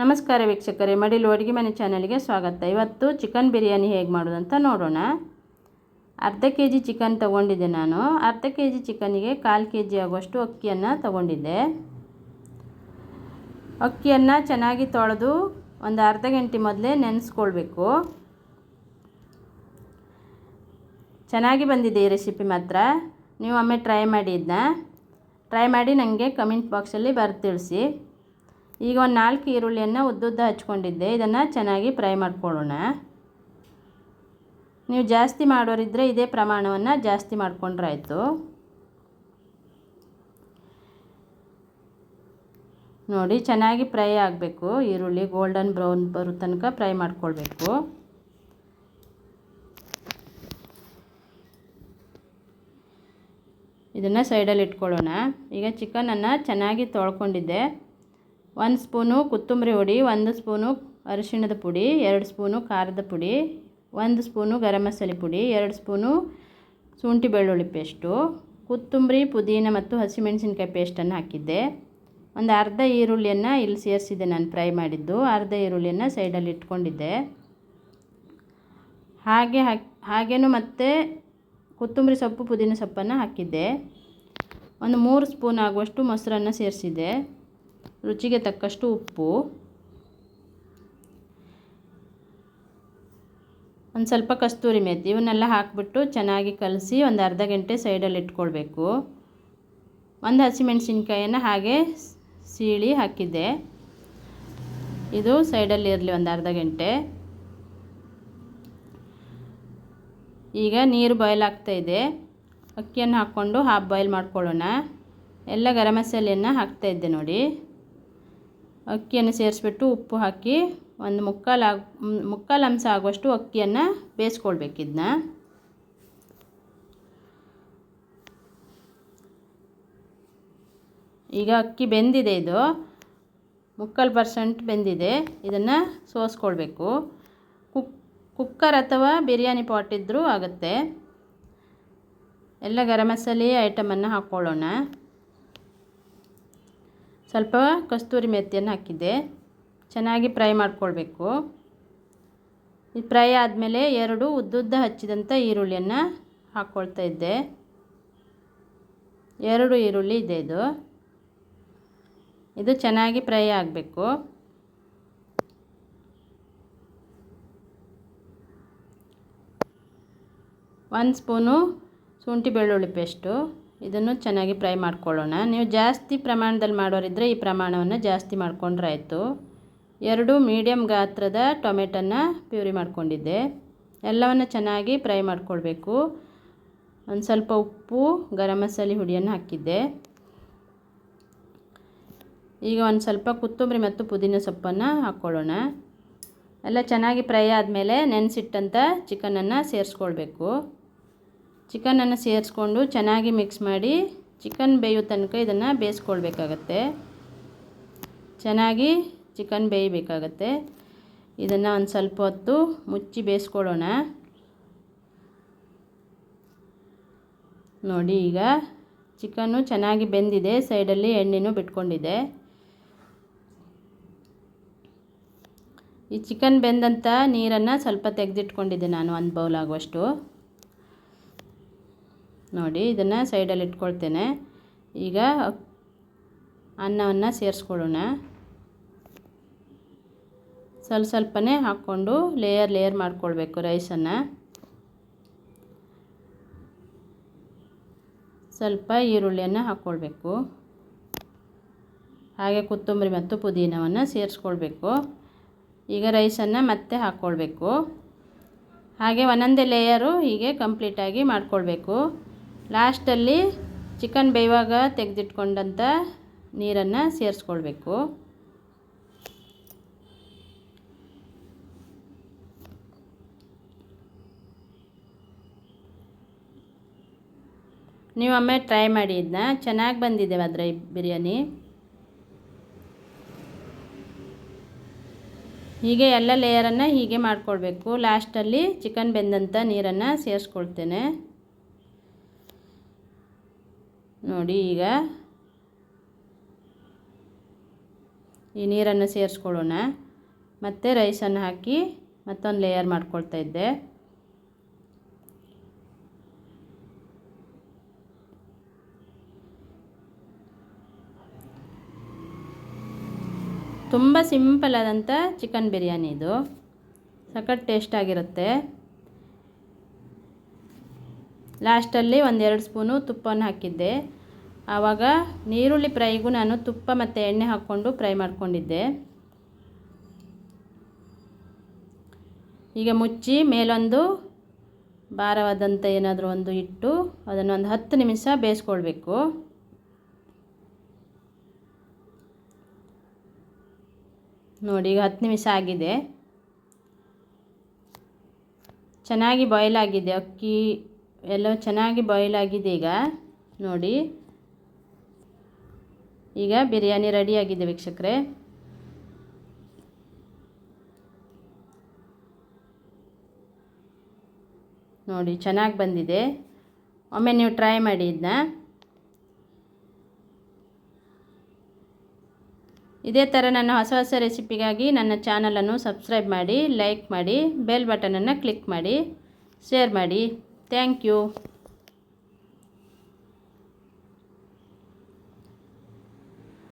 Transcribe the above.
ನಮಸ್ಕಾರ ವೀಕ್ಷಕರೇ, ಮಡಿಲು ಅಡುಗೆ ಮನೆ ಚಾನಲ್ಗೆ ಸ್ವಾಗತ. ಇವತ್ತು ಚಿಕನ್ ಬಿರಿಯಾನಿ ಹೇಗೆ ಮಾಡೋದಂತ ನೋಡೋಣ. ಅರ್ಧ ಕೆ ಜಿ ಚಿಕನ್ ತಗೊಂಡಿದ್ದೆ ನಾನು. ಅರ್ಧ ಕೆ ಜಿ ಚಿಕನ್ನಿಗೆ ಕಾಲು ಕೆ ಜಿ ಆಗುವಷ್ಟು ಅಕ್ಕಿಯನ್ನು ತಗೊಂಡಿದ್ದೆ. ಅಕ್ಕಿಯನ್ನು ಚೆನ್ನಾಗಿ ತೊಳೆದು ಒಂದು ಅರ್ಧ ಗಂಟೆ ಮೊದಲೇ ನೆನೆಸ್ಕೊಳ್ಬೇಕು. ಚೆನ್ನಾಗಿ ಬಂದಿದೆ ಈ ರೆಸಿಪಿ ಮಾತ್ರ. ನೀವು ಒಮ್ಮೆ ಟ್ರೈ ಮಾಡಿ ಟ್ರೈ ಮಾಡಿ ನನಗೆ ಕಮೆಂಟ್ ಬಾಕ್ಸಲ್ಲಿ ಬರೆದು ತಿಳಿಸಿ. ಈಗ ಒಂದು ನಾಲ್ಕು ಈರುಳ್ಳಿಯನ್ನು ಉದ್ದುದ್ದ ಹಚ್ಕೊಂಡಿದ್ದೆ. ಇದನ್ನು ಚೆನ್ನಾಗಿ ಫ್ರೈ ಮಾಡ್ಕೊಳ್ಳೋಣ. ನೀವು ಜಾಸ್ತಿ ಮಾಡೋರಿದ್ದರೆ ಇದೇ ಪ್ರಮಾಣವನ್ನು ಜಾಸ್ತಿ ಮಾಡ್ಕೊಂಡ್ರಾಯ್ತು. ನೋಡಿ, ಚೆನ್ನಾಗಿ ಫ್ರೈ ಆಗಬೇಕು. ಈರುಳ್ಳಿ ಗೋಲ್ಡನ್ ಬ್ರೌನ್ ಬರೋ ತನಕ ಫ್ರೈ ಮಾಡ್ಕೊಳ್ಬೇಕು. ಇದನ್ನು ಸೈಡಲ್ಲಿ ಇಟ್ಕೊಳ್ಳೋಣ. ಈಗ ಚಿಕನನ್ನು ಚೆನ್ನಾಗಿ ತೊಳ್ಕೊಂಡಿದ್ದೆ. ಒಂದು ಸ್ಪೂನು ಕೊತ್ತಂಬರಿ ಹುಡಿ, ಒಂದು ಸ್ಪೂನು ಅರಿಶಿಣದ ಪುಡಿ, ಎರಡು ಸ್ಪೂನು ಖಾರದ ಪುಡಿ, ಒಂದು ಸ್ಪೂನು ಗರಂ ಮಸಾಲೆ ಪುಡಿ, ಎರಡು ಸ್ಪೂನು ಶುಂಠಿ ಬೆಳ್ಳುಳ್ಳಿ ಪೇಸ್ಟು. ಕೊತ್ತಂಬರಿ, ಪುದೀನ ಮತ್ತು ಹಸಿಮೆಣಸಿನ್ಕಾಯಿ ಪೇಸ್ಟನ್ನು ಹಾಕಿದ್ದೆ. ಒಂದು ಅರ್ಧ ಈರುಳ್ಳಿಯನ್ನು ಇಲ್ಲಿ ಸೇರಿಸಿದ್ದೆ ನಾನು ಫ್ರೈ ಮಾಡಿದ್ದು. ಅರ್ಧ ಈರುಳ್ಳಿಯನ್ನು ಸೈಡಲ್ಲಿ ಇಟ್ಕೊಂಡಿದ್ದೆ. ಹಾಗೆ ಹಾಕಿ, ಹಾಗೇನು ಮತ್ತು ಕೊತ್ತಂಬರಿ ಸೊಪ್ಪು, ಪುದೀನ ಸೊಪ್ಪನ್ನು ಹಾಕಿದ್ದೆ. ಒಂದು ಮೂರು ಸ್ಪೂನ್ ಆಗುವಷ್ಟು ಮೊಸರನ್ನು ಸೇರಿಸಿದೆ. ರುಚಿಗೆ ತಕ್ಕಷ್ಟು ಉಪ್ಪು. ಒಂದು ಸ್ವಲ್ಪ ಕಸ್ತೂರಿ ಮೆಥಿ ಇವನ್ನೆಲ್ಲ ಹಾಕಿಬಿಟ್ಟು ಚೆನ್ನಾಗಿ ಕಲಸಿ ಒಂದು ಅರ್ಧ ಗಂಟೆ ಸೈಡಲ್ಲಿ ಇಟ್ಕೊಳ್ಬೇಕು. ಒಂದು ಹಸಿಮೆಣಸಿನ್ಕಾಯನ್ನು ಹಾಗೆ ಸೀಳಿ ಹಾಕಿದ್ದೆ. ಇದು ಸೈಡಲ್ಲಿ ಇರಲಿ ಒಂದು ಅರ್ಧ ಗಂಟೆ. ಈಗ ನೀರು ಬಾಯ್ಲ್ ಆಗ್ತಾಯಿದೆ ಅಕ್ಕಿಯನ್ನು ಹಾಕ್ಕೊಂಡು ಹಾಫ್ ಬಾಯ್ಲ್ ಮಾಡ್ಕೊಳ್ಳೋಣ. ಎಲ್ಲ ಗರಂ ಮಸಾಲೆಯನ್ನು ಹಾಕ್ತಾಯಿದ್ದೆ ನೋಡಿ. ಅಕ್ಕಿಯನ್ನು ಸೇರಿಸ್ಬಿಟ್ಟು ಉಪ್ಪು ಹಾಕಿ ಒಂದು ಮುಕ್ಕಾಲು ಆಗ ಮುಕ್ಕಾಲು ಅಂಶ ಆಗುವಷ್ಟು ಅಕ್ಕಿಯನ್ನು ಬೇಯಿಸ್ಕೊಳ್ಬೇಕು ಇದನ್ನ ಈಗ ಅಕ್ಕಿ ಬೆಂದಿದೆ ಇದು. ಮುಕ್ಕಾಲು ಪರ್ಸೆಂಟ್ ಬೆಂದಿದೆ. ಇದನ್ನು ಸೋಸ್ಕೊಳ್ಬೇಕು. ಕುಕ್ ಕುಕ್ಕರ್ ಅಥವಾ ಬಿರಿಯಾನಿ ಪಾಟ್ ಇದ್ದರೂ ಆಗುತ್ತೆ. ಎಲ್ಲ ಗರಂ ಮಸಾಲೆ ಐಟಮನ್ನು ಹಾಕ್ಕೊಳ್ಳೋಣ ಸ್ವಲ್ಪ ಕಸ್ತೂರಿ ಮೆಥಿಯನ್ನು ಹಾಕಿದ್ದೆ. ಚೆನ್ನಾಗಿ ಫ್ರೈ ಮಾಡಿಕೊಳ್ಬೇಕು. ಇದು ಫ್ರೈ ಆದಮೇಲೆ ಎರಡು ಉದ್ದುದ್ದ ಹಚ್ಚಿದಂಥ ಈರುಳ್ಳಿಯನ್ನು ಹಾಕ್ಕೊಳ್ತಾ ಇದ್ದೆ. ಎರಡು ಈರುಳ್ಳಿ ಇದೆ ಇದು. ಇದು ಚೆನ್ನಾಗಿ ಫ್ರೈ ಆಗಬೇಕು. ಒಂದು ಸ್ಪೂನು ಶುಂಠಿ ಬೆಳ್ಳುಳ್ಳಿ ಪೇಸ್ಟು. ಇದನ್ನು ಚೆನ್ನಾಗಿ ಫ್ರೈ ಮಾಡ್ಕೊಳ್ಳೋಣ. ನೀವು ಜಾಸ್ತಿ ಪ್ರಮಾಣದಲ್ಲಿ ಮಾಡೋರಿದ್ದರೆ ಈ ಪ್ರಮಾಣವನ್ನು ಜಾಸ್ತಿ ಮಾಡಿಕೊಂಡ್ರೆ ಆಯಿತು. ಎರಡು ಮೀಡಿಯಮ್ ಗಾತ್ರದ ಟೊಮೆಟೊನ ಪ್ಯೂರಿ ಮಾಡ್ಕೊಂಡಿದ್ದೆ. ಎಲ್ಲವನ್ನು ಚೆನ್ನಾಗಿ ಫ್ರೈ ಮಾಡಿಕೊಳ್ಬೇಕು. ಒಂದು ಸ್ವಲ್ಪ ಉಪ್ಪು, ಗರಂ ಮಸಾಲೆ, ಹುಡಿಯನ್ನು ಹಾಕಿದ್ದೆ. ಈಗ ಒಂದು ಸ್ವಲ್ಪ ಕೊತ್ತಂಬರಿ ಮತ್ತು ಪುದೀನ ಸೊಪ್ಪನ್ನು ಹಾಕ್ಕೊಳ್ಳೋಣ. ಎಲ್ಲ ಚೆನ್ನಾಗಿ ಫ್ರೈ ಆದಮೇಲೆ ನೆನೆಸಿಟ್ಟಂಥ ಚಿಕನನ್ನು ಸೇರಿಸ್ಕೊಳ್ಬೇಕು. ಚಿಕನನ್ನು ಸೇರಿಸ್ಕೊಂಡು ಚೆನ್ನಾಗಿ ಮಿಕ್ಸ್ ಮಾಡಿ ಚಿಕನ್ ಬೇಯೋ ತನಕ ಇದನ್ನು ಬೇಯಿಸ್ಕೊಳ್ಬೇಕಾಗತ್ತೆ. ಚೆನ್ನಾಗಿ ಚಿಕನ್ ಬೇಯಬೇಕಾಗತ್ತೆ. ಇದನ್ನು ಒಂದು ಸ್ವಲ್ಪ ಹೊತ್ತು ಮುಚ್ಚಿ ಬೇಯಿಸ್ಕೊಳ್ಳೋಣ. ನೋಡಿ ಈಗ ಚಿಕನ್ನು ಚೆನ್ನಾಗಿ ಬೆಂದಿದೆ. ಸೈಡಲ್ಲಿ ಎಣ್ಣೆನೂ ಬಿಟ್ಕೊಂಡಿದೆ. ಈ ಚಿಕನ್ ಬೆಂದಂಥ ನೀರನ್ನು ಸ್ವಲ್ಪ ತೆಗೆದಿಟ್ಕೊಂಡಿದ್ದೆ ನಾನು ಒಂದು ಬೌಲ್ ಆಗುವಷ್ಟು. ನೋಡಿ, ಇದನ್ನು ಸೈಡಲ್ಲಿ ಇಟ್ಕೊಳ್ತೇನೆ. ಈಗ ಅನ್ನವನ್ನು ಸೇರಿಸ್ಕೊಳ್ಳೋಣ. ಸ್ವಲ್ಪ ಸ್ವಲ್ಪನೇ ಹಾಕ್ಕೊಂಡು ಲೇಯರ್ ಲೇಯರ್ ಮಾಡ್ಕೊಳ್ಬೇಕು ರೈಸನ್ನು ಸ್ವಲ್ಪ ಈರುಳ್ಳಿಯನ್ನು ಹಾಕ್ಕೊಳ್ಬೇಕು. ಹಾಗೆ ಕೊತ್ತಂಬರಿ ಮತ್ತು ಪುದೀನವನ್ನು ಸೇರಿಸ್ಕೊಳ್ಬೇಕು. ಈಗ ರೈಸನ್ನು ಮತ್ತೆ ಹಾಕ್ಕೊಳ್ಬೇಕು. ಹಾಗೆ ಒಂದೊಂದೇ ಲೇಯರು ಹೀಗೆ ಕಂಪ್ಲೀಟಾಗಿ ಮಾಡ್ಕೊಳ್ಬೇಕು. ಲಾಸ್ಟಲ್ಲಿ ಚಿಕನ್ ಬೇಯುವಾಗ ತೆಗೆದಿಟ್ಕೊಂಡಂಥ ನೀರನ್ನು ಸೇರಿಸ್ಕೊಳ್ಬೇಕು. ನೀವು ಒಮ್ಮೆ ಟ್ರೈ ಮಾಡಿ ಇದನ್ನ. ಚೆನ್ನಾಗಿ ಬಂದಿದೆ ಅದರ ಬಿರಿಯಾನಿ. ಹೀಗೆ ಎಲ್ಲ ಲೇಯರನ್ನು ಹೀಗೆ ಮಾಡಿಕೊಳ್ಬೇಕು. ಲಾಸ್ಟಲ್ಲಿ ಚಿಕನ್ ಬೆಂದಂಥ ನೀರನ್ನು ಸೇರಿಸ್ಕೊಳ್ತೇನೆ. ನೋಡಿ ಈಗ ಈ ನೀರನ್ನು ಸೇರಿಸ್ಕೊಳ್ಳೋಣ. ಮತ್ತು ರೈಸನ್ನು ಹಾಕಿ ಮತ್ತೊಂದು ಲೇಯರ್ ಮಾಡ್ಕೊಳ್ತಾ ಇದ್ದೆ. ತುಂಬ ಸಿಂಪಲ್ ಆದಂಥ ಚಿಕನ್ ಬಿರಿಯಾನಿ ಇದು. ಸಖತ್ ಟೇಸ್ಟ್ ಆಗಿರುತ್ತೆ. ಲಾಸ್ಟಲ್ಲಿ ಒಂದೆರಡು ಸ್ಪೂನು ತುಪ್ಪವನ್ನು ಹಾಕಿದ್ದೆ. ಆವಾಗ ನೀರುಳ್ಳಿ ಫ್ರೈಗೂ ನಾನು ತುಪ್ಪ ಮತ್ತು ಎಣ್ಣೆ ಹಾಕ್ಕೊಂಡು ಫ್ರೈ ಮಾಡ್ಕೊಂಡಿದ್ದೆ. ಈಗ ಮುಚ್ಚಿ ಮೇಲೊಂದು ಭಾರವಾದಂಥ ಏನಾದರೂ ಒಂದು ಇಟ್ಟು ಅದನ್ನು ಒಂದು ಹತ್ತು ನಿಮಿಷ ಬೇಯಿಸ್ಕೊಳ್ಬೇಕು. ನೋಡಿ, ಈಗ ಹತ್ತು ನಿಮಿಷ ಆಗಿದೆ. ಚೆನ್ನಾಗಿ ಬಾಯ್ಲ್ ಆಗಿದೆ. ಅಕ್ಕಿ ಎಲ್ಲ ಚೆನ್ನಾಗಿ ಬಾಯ್ಲ್ ಆಗಿದೆ ಈಗ. ನೋಡಿ. ಈಗ ಬಿರಿಯಾನಿ ರೆಡಿಯಾಗಿದೆ ವೀಕ್ಷಕರೇ. ನೋಡಿ, ಚೆನ್ನಾಗಿ ಬಂದಿದೆ. ಒಮ್ಮೆ ನೀವು ಟ್ರೈ ಮಾಡಿ ಇದನ್ನ ಇದೇ ಥರ ನನ್ನ ಹೊಸ ಹೊಸ ರೆಸಿಪಿಗಾಗಿ ನನ್ನ ಚಾನಲನ್ನು ಸಬ್ಸ್ಕ್ರೈಬ್ ಮಾಡಿ ಲೈಕ್ ಮಾಡಿ ಬೆಲ್ ಬಟನನ್ನು ಕ್ಲಿಕ್ ಮಾಡಿ ಶೇರ್ ಮಾಡಿ. Thank you